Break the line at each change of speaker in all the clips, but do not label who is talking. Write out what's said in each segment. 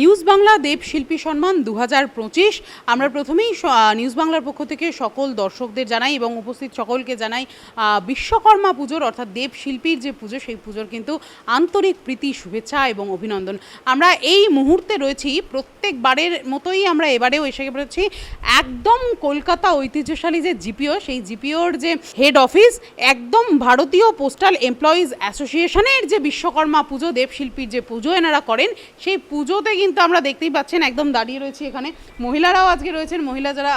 News Bangla, দেব শিল্পী সম্মান দু হাজার পঁচিশ। আমরা প্রথমেই নিউজ বাংলার পক্ষ থেকে সকল দর্শকদের জানাই এবং উপস্থিত সকলকে জানাই বিশ্বকর্মা পুজোর অর্থাৎ দেব শিল্পীর যে পুজো, সেই পুজোর কিন্তু আন্তরিক প্রীতি, শুভেচ্ছা এবং অভিনন্দন। আমরা এই মুহূর্তে রয়েছি, প্রত্যেকবারের মতোই আমরা এবারেও এসে পড়েছি একদম কলকাতা ঐতিহ্যশালী যে জিপিও, সেই জিপিওর যে হেড অফিস একদম ভারতীয় পোস্টাল এমপ্লয়িজ অ্যাসোসিয়েশনের যে বিশ্বকর্মা পুজো দেবশিল্পীর যে পুজো এনারা করেন, সেই পুজোতে কিন্তু আমরা দেখতেই পাচ্ছেন একদম দাঁড়িয়ে রয়েছি এখানে। মহিলারাও আজকে রয়েছেন, মহিলা যারা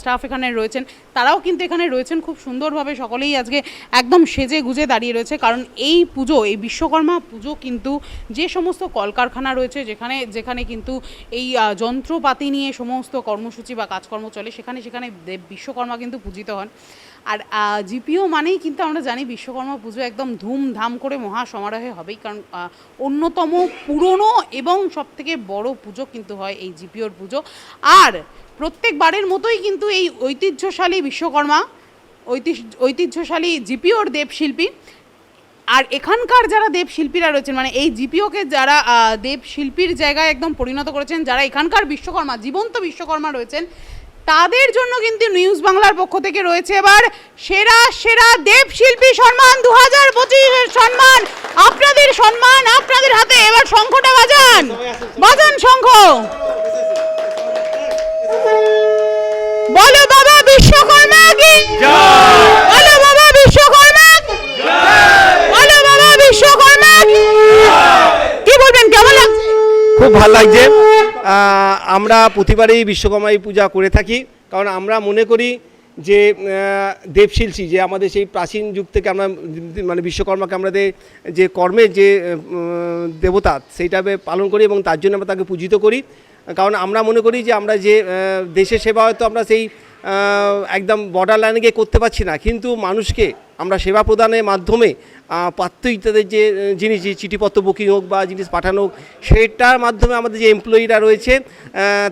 স্টাফ এখানে রয়েছেন, তারাও কিন্তু এখানে রয়েছেন খুব সুন্দরভাবে। সকলেই আজকে একদম সেজে গুজে দাঁড়িয়ে রয়েছে, কারণ এই পুজো, এই বিশ্বকর্মা পুজো কিন্তু যে সমস্ত কলকারখানা রয়েছে, যেখানে যেখানে কিন্তু এই যন্ত্রপাতি নিয়ে সমস্ত কর্মসূচি বা কাজকর্ম চলে, সেখানে সেখানে বিশ্বকর্মা কিন্তু পূজিত হন। আর জিপিও মানেই কিন্তু আমরা জানি বিশ্বকর্মা পুজো একদম ধুমধাম করে মহা সমারোহে হবেই, কারণ অন্যতম পুরনো এবং সবথেকে বড় পুজো কিন্তু হয় এই জিপিওর পুজো। আর প্রত্যেকবারের মতোই কিন্তু এই ঐতিহ্যশালী বিশ্বকর্মা ঐতিহ্য ঐতিহ্যশালী জিপিওর দেবশিল্পী। আর এখানকার যারা দেবশিল্পীরা রয়েছেন মানে এই জিপিওকে যারা দেবশিল্পীর জায়গায় একদম পরিণত করেছেন, যারা এখানকার বিশ্বকর্মা, জীবন্ত বিশ্বকর্মা রয়েছেন তাদের জন্য কিন্তু নিউজ বাংলার পক্ষ থেকে রয়েছে এবার সেরা সেরা দেব শিল্পী সম্মান দু হাজার পঁচিশের সম্মান। আপনাদের সম্মান আপনাদের হাতে। এবার শঙ্খটা বাজান। বাজান শঙ্খ। বলো বাবা বিশ্বকর্মা কি? বলো বাবা বিশ্বকর্মা বলো বাবা বিশ্বকর্মা কি বলবেন? কেমন লাগছে?
খুব ভালো লাগছে। আমরা প্রতিবারেই বিশ্বকর্মাই পূজা করে থাকি, কারণ আমরা মনে করি যে দেবশিল্পী যে আমাদের সেই প্রাচীন যুগ থেকে আমরা মানে বিশ্বকর্মাকে আমাদের যে কর্মের যে দেবতা সেইটাকে পালন করি এবং তার জন্য আমরা তাকে পূজিত করি। কারণ আমরা মনে করি যে, আমরা যে দেশের সেবা হয়তো আমরা সেই একদম বর্ডার লাইনে গিয়ে করতে পারছি না, কিন্তু মানুষকে আমরা সেবা প্রদানের মাধ্যমে পাত্র ইত্যাদির যে জিনিস চিঠিপত্র, বুকিং হোক বা জিনিস পাঠানো হোক, সেটার মাধ্যমে আমাদের যে এমপ্লয়িরা রয়েছে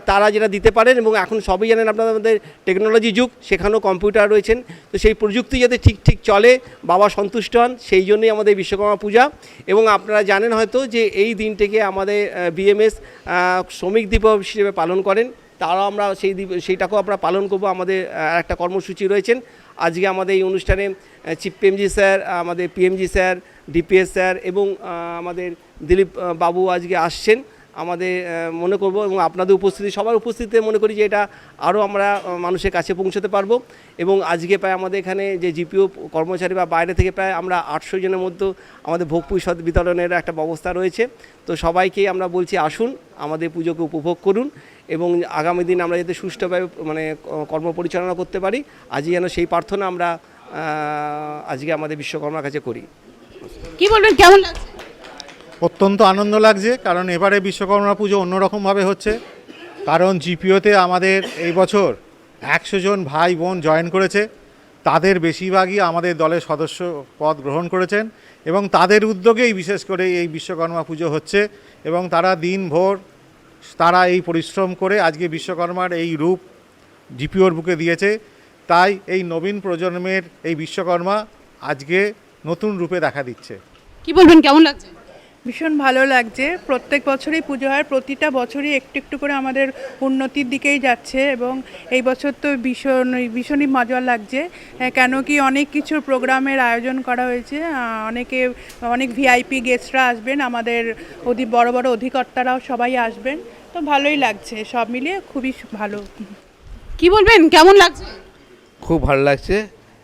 তারা যেটা দিতে পারেন এবং এখন সবই জানেন আপনারা আমাদের টেকনোলজি যুগ, সেখানেও কম্পিউটার রয়েছেন। তো সেই প্রযুক্তি যাতে ঠিক ঠিক চলে, বাবা সন্তুষ্ট হন, সেই জন্যই আমাদের বিশ্বকর্মা পূজা। এবং আপনারা জানেন হয়তো যে, এই দিনটিকে আমাদের বিএমএস শ্রমিক দিবস হিসেবে পালন করেন। তারাও আমরা সেই সেইটাকেও আমরা পালন করব। আমাদের একটা কর্মসূচি রয়েছেন। আজকে আমাদের এই অনুষ্ঠানে চিফ পিএমজি স্যার আমাদের পিএমজি স্যার ডিপিএস স্যার এবং আমাদের দিলীপ বাবু আজকে আসছেন। আমাদের মনে করব এবং আপনাদের উপস্থিতি, সবার উপস্থিতিতে মনে করি যে এটা আরও আমরা মানুষের কাছে পৌঁছতে পারব। এবং আজকে প্রায় আমাদের এখানে যে জিপিও কর্মচারী বা বাইরে থেকে প্রায় আমরা আটশো জনের মধ্যে আমাদের ভোগ পরিষদ বিতরণের একটা ব্যবস্থা রয়েছে। তো সবাইকেই আমরা বলছি আসুন, আমাদের পুজোকে উপভোগ করুন এবং আগামী দিন আমরা যাতে সুষ্ঠুভাবে মানে কর্ম পরিচালনা করতে পারি আজই যেন সেই প্রার্থনা আমরা আজকে আমাদের বিশ্বকর্মার কাছে করি।
কি বলবেন? কেমন
অত্যন্ত আনন্দ লাগছে কারণ এবারে বিশ্বকর্মা পুজো অন্যরকমভাবে হচ্ছে। কারণ জিপিওতে আমাদের এই বছর একশো জন ভাই বোন জয়েন করেছে। তাদের বেশিরভাগই আমাদের দলের সদস্য পদ গ্রহণ করেছেন এবং তাদের উদ্যোগেই বিশেষ করে এই বিশ্বকর্মা পুজো হচ্ছে এবং তারা দিনভর তারা এই পরিশ্রম করে আজকে বিশ্বকর্মার এই রূপ জিপিওর বুকে দিয়েছে। তাই এই নবীন প্রজন্মের এই বিশ্বকর্মা আজকে নতুন রূপে দেখা দিচ্ছে।
কি বলবেন? কেমন লাগছে?
ভীষণ ভালো লাগছে। প্রত্যেক বছরই পুজো হয় প্রতিটা বছরই একটু একটু করে আমাদের উন্নতির দিকেই যাচ্ছে এবং এই বছর তো ভীষণ ভীষণই মজা লাগছে। হ্যাঁ, কেন কি অনেক কিছু প্রোগ্রামের আয়োজন করা হয়েছে। অনেকে অনেক ভিআইপি গেস্টরা আসবেন আমাদের অধি বড় বড় অধিকর্তারাও সবাই আসবেন। তো ভালোই লাগছে সব মিলিয়ে খুবই ভালো।
কি বলবেন? কেমন লাগছে?
খুব ভালো লাগছে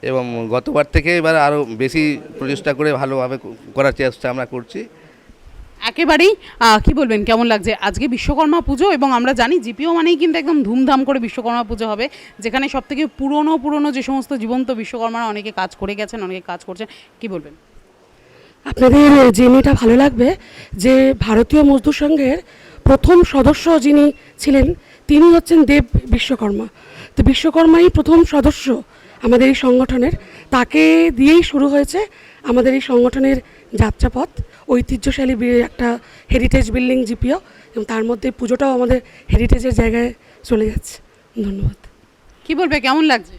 এবং গতবার থেকে এবার আরও বেশি প্রচেষ্টা করে ভালোভাবে করার চেষ্টা আমরা করছি।
একেবারেই কি বলবেন, কেমন লাগছে? আজকে বিশ্বকর্মা পুজো এবং আমরা জানি জিপিও মানেই কিন্তু একদম ধুমধাম করে বিশ্বকর্মা পুজো হবে, যেখানে সব থেকে পুরনো পুরনো যে সমস্ত জীবন্ত বিশ্বকর্মারা অনেকে কাজ করে গেছেন, অনেকে কাজ করছেন, কি বলবেন?
আপনাদের জেনে এটা ভালো লাগবে, যে ভারতীয় মজদুর সংঘের প্রথম সদস্য যিনি ছিলেন, তিনি হচ্ছেন দেব বিশ্বকর্মা। তো বিশ্বকর্মাই প্রথম সদস্য আমাদের এই সংগঠনের, তাকে দিয়েই শুরু হয়েছে আমাদের এই সংগঠনের যাত্রাপথ। ঐতিহ্যশালী একটা হেরিটেজ বিল্ডিং জিপিও এবং তার মধ্যে পুজোটাও আমাদের হেরিটেজের জায়গায় চলে যাচ্ছে। ধন্যবাদ।
কি বলবে? কেমন লাগছে?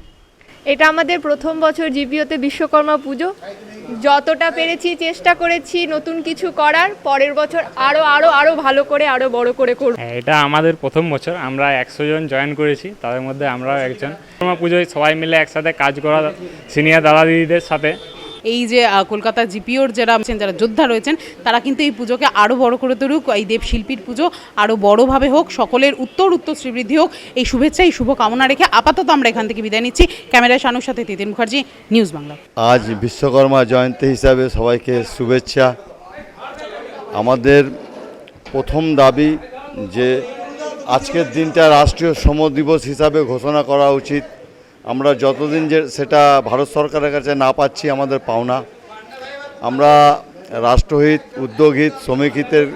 এটা আমাদের প্রথম বছর জিপিওতে বিশ্বকর্মা পুজো। যতটা পেরেছি চেষ্টা করেছি নতুন কিছু করার পরের বছর আরও আরও আরও ভালো করে আরও বড় করে করব।
হ্যাঁ, এটা আমাদের প্রথম বছর। আমরা একশো জন জয়েন করেছি তাদের মধ্যে আমরাও একজন। বিশ্বকর্মা পুজোয় সবাই মিলে একসাথে কাজ করা সিনিয়র দাদা দিদিদের সাথে।
এই যে কলকাতা জিপিওর যারা আছেন যারা যোদ্ধা রয়েছেন, তারা কিন্তু এই পুজোকে আরও বড় করে তুলুক, এই দেবশিল্পীর পুজো আরও বড়োভাবে হোক, সকলের উত্তর উত্তর শ্রীবৃদ্ধি হোক। এই শুভেচ্ছা, এই শুভ কামনা রেখে আপাতত আমরা এখান থেকে বিদায় নিচ্ছি। ক্যামেরায় শানুর সাথে তিতিন মুখার্জি নিউজ বাংলা
আজ বিশ্বকর্মা জয়ন্তী হিসাবে সবাইকে শুভেচ্ছা। আমাদের প্রথম দাবি যে, আজকের দিনটা রাষ্ট্রীয় শ্রম দিবস হিসাবে ঘোষণা করা উচিত। আমরা যতদিন যে সেটা ভারত সরকারের কাছে না পাচ্ছি আমাদের পাওনা। আমরা রাষ্ট্রহিত উদ্যোগহিত শ্রমিকহিতের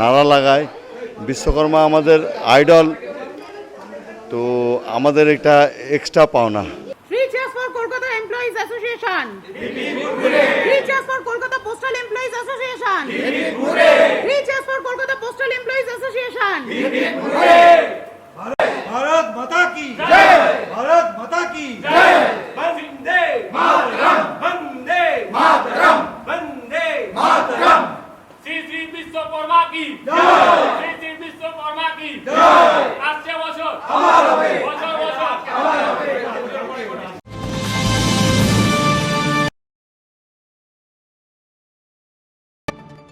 নাড়া লাগাই। বিশ্বকর্মা আমাদের আইডল। তো আমাদের একটা এক্সট্রা পাওনা।
ভারত মাতা কি माता की जय वंदे मातरम वंदे मातरम वंदे मातरम श्री
श्री বিশ্বকর্মা কি জয় শ্রী শ্রী বিশ্বকর্মা কি জয় আসছে বছর আমার হবে